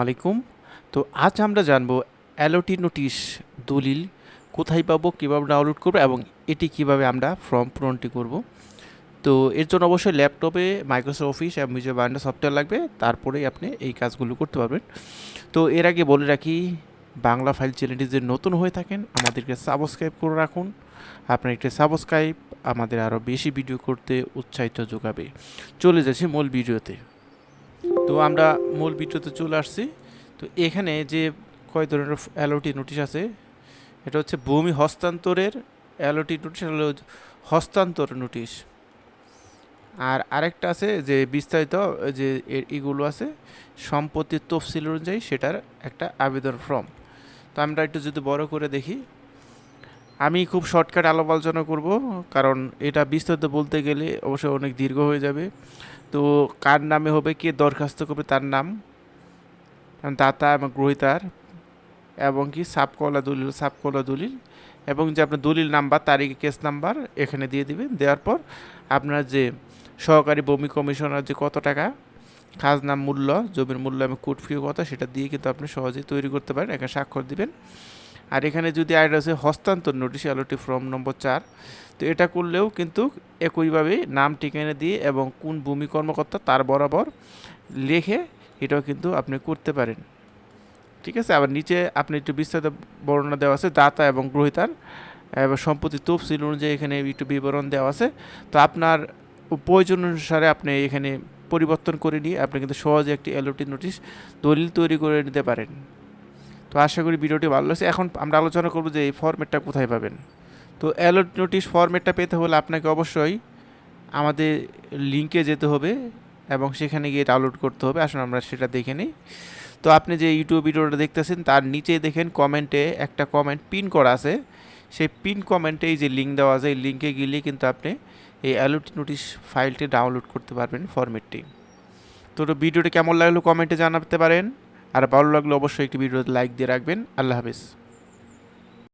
আলাইকুম। তো আজ আমরা জানব অ্যালোটি নোটিশ দলিল কোথায় পাবো, কীভাবে ডাউনলোড করব এবং এটি কীভাবে আমরা ফর্ম পূরণটি করব। তো এর জন্য অবশ্যই ল্যাপটপে মাইক্রোসফট অফিস এবং ভিজুয়াল বায়ান্ডা সফটওয়্যার লাগবে, তারপরেই আপনি এই কাজগুলো করতে পারবেন। তো এর আগে বলে রাখি, বাংলা ফাইল চ্যানেলটি যে নতুন হয়ে থাকেন, আমাদেরকে সাবস্ক্রাইব করে রাখুন। আপনার একটি সাবস্ক্রাইব আমাদের আরও বেশি ভিডিও করতে উৎসাহিত যোগাবে। চলে যাচ্ছি মূল ভিডিওতে। তো আমরা মূল ভিডিওতে চলে আসছি। তো এখানে যে কয় ধরনের অ্যালোটি নোটিশ আছে, এটা হচ্ছে ভূমি হস্তান্তরের অ্যালোটি নোটিশ হলো হস্তান্তর নোটিশ। আর আরেকটা আছে যে বিস্তারিত যে এগুলো আছে সম্পত্তির তফসিল অনুযায়ী সেটার একটা আবেদন ফর্ম। তো আমরা একটু যদি বড় করে দেখি আমি খুব শর্টকাট আলাপ আলোচনা করব, কারণ এটা বিস্তারিত বলতে গেলে অবশ্যই অনেক দীর্ঘ হয়ে যাবে। তো কার নামে হবে, কে দরখাস্ত করবে তার নাম? দাতা এবং গ্রহিতার, এবং কি সাবকলা দলিল সাবকলা দলিল, এবং যে আপনার দলিল নাম্বার, তারিখ, কেস নাম্বার এখানে দিয়ে দিবেন। দেওয়ার পর আপনার যে সহকারী ভূমি কমিশনার যে কত টাকা, খাজনা মূল্য, জমির মূল্য এবং কুট ফি কত, সেটা দিয়ে কিন্তু আপনি সহজেই তৈরি করতে পারেন, এখানে স্বাক্ষর দিবেন। আর এখানে যদি আইড আছে, হস্তান্তর নোটিশ অ্যালোটি ফর্ম নম্বর চার, তো এটা করলেও কিন্তু একইভাবে নাম ঠিকানা দিয়ে এবং কোন ভূমি কর্মকর্তা তার বরাবর লেখে এটাও কিন্তু আপনি করতে পারেন। ঠিক আছে? আবার নিচে আপনি একটু বিস্তারিত বর্ণনা দেওয়া আছে, দাতা এবং গ্রহিতার, এবং সম্পত্তি তফসিল অনুযায়ী এখানে একটু বিবরণ দেওয়া আছে। তো আপনার প্রয়োজন অনুসারে আপনি এখানে পরিবর্তন করে নিয়ে আপনি কিন্তু সহজে একটি অ্যালোটি নোটিশ দলিল তৈরি করে নিতে পারেন। তো আশা করি ভিডিওটি ভালো লাগছে। এখন আমরা আলোচনা করব যে এই ফর্মেটটা কোথায় পাবেন। তো অ্যালার্ট নোটিশ ফর্মেটটা পেতে হলে আপনাকে অবশ্যই আমাদের লিঙ্কে যেতে হবে এবং সেখানে গিয়ে ডাউনলোড করতে হবে। আসুন আমরা সেটা দেখে নিই। তো আপনি যে ইউটিউব ভিডিওটা দেখতেছেন, তার নিচে দেখেন কমেন্টে একটা কমেন্ট পিন করা আছে। সেই পিন কমেন্টে এই যে লিঙ্ক দেওয়া আছে, এই লিঙ্কে গেলে কিন্তু আপনি এই অ্যালার্ট নোটিশ ফাইলটি ডাউনলোড করতে পারবেন ফরম্যাটটি তো ভিডিওটি কেমন লাগল কমেন্টে জানাতে পারেন। আর ভালো লাগলে অবশ্যই একটি ভিডিওতে লাইক দিয়ে রাখবেন। আল্লাহ হাফিজ।